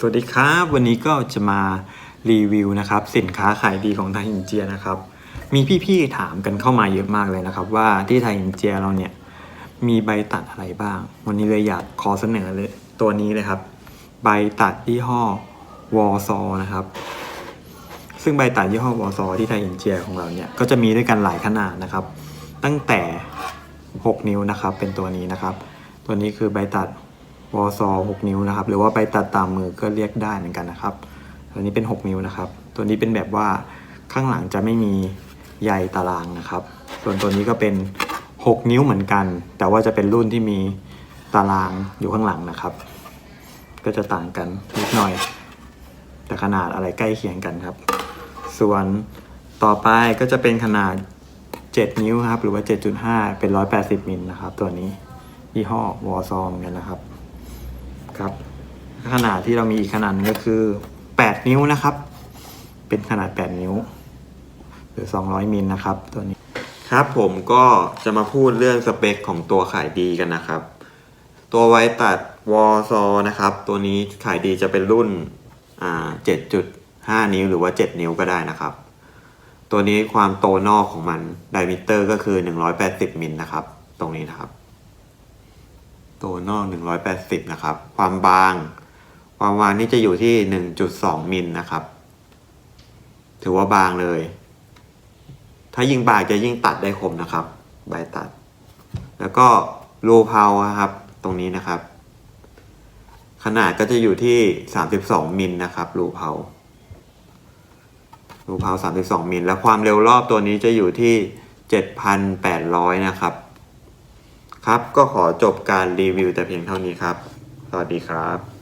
สวัสดีครับ วันนี้ก็จะมารีวิวนะครับ สินค้าขายดีของไทยอินเจียนะครับ มีพี่ๆถามกันเข้ามาเยอะมากเลยนะครับ ว่าที่ไทยอินเจียเราเนี่ยมีใบตัดอะไรบ้าง วันนี้เลยอยากขอเสนอเลยตัวนี้เลยครับ ใบตัดยี่ห้อวอซอนะครับ ซึ่งใบตัดยี่ห้อวอซอที่ไทยอินเจียของเราเนี่ยก็จะมีด้วยกันหลายขนาดนะครับ ตั้งแต่ 6 นิ้วนะครับเป็นตัวนี้นะครับ ตัวนี้คือใบตัด วอซอ6นิ้วนะครับ หรือว่าใบตัดตามมือก็เรียกได้เหมือนกันนะครับ ตัวนี้เป็น 6 นิ้วนะครับ ตัวนี้เป็นแบบว่าข้างหลังจะไม่มีใยตารางนะครับ ส่วนตัวนี้ก็เป็น 6 นิ้วเหมือนกัน แต่ว่าจะเป็นรุ่นที่มีตารางอยู่ข้างหลังนะครับ ก็จะต่างกันนิดหน่อย แต่ขนาดอะไรใกล้เคียงกันครับ ส่วนต่อไปก็จะเป็นขนาด 7 นิ้วครับ หรือว่า 7.5 เป็น 180มิลนะครับ ตัวนี้ยี่ห้อวอซอมกันนะครับ ครับ ขนาดที่เรามีอีกขนาดหนึงก็คือ 8 นิ้วนะครับ เป็นขนาด 8 นิ้ว หรือ 200มิลนะครับ ตัวนี้ครับผมก็จะมาพูดเรื่องสเปคของตัวขายดีกันนะครับ ตัวไวตัดวอซอนะครับ ตัวนี้ขายดีจะเป็นรุ่นอ่า7.5 นิ้วหรือว่า 7 นิ้วก็ได้นะครับ ตัวนี้ความโตนอกของมันไดมิเตอร์ก็คือ 180มิลนะครับ ตรงนี้นะครับ โตนอก 180 นะครับ ความบาง ความบางนี่จะอยู่ที่ 1.2 มิลนะครับ ถือว่าบางเลย ถ้ายิ่งบางจะยิ่งตัดได้คมนะครับ ใบตัด แล้วก็รูเพาครับ ตรงนี้นะครับ ขนาดก็จะอยู่ที่ 32 มิลนะครับรูเพารูเพา32 มิล และความเร็วรอบตัวนี้จะอยู่ที่ 7,800 นะครับ ครับ ก็ขอจบการรีวิวแต่เพียงเท่านี้ครับ สวัสดีครับ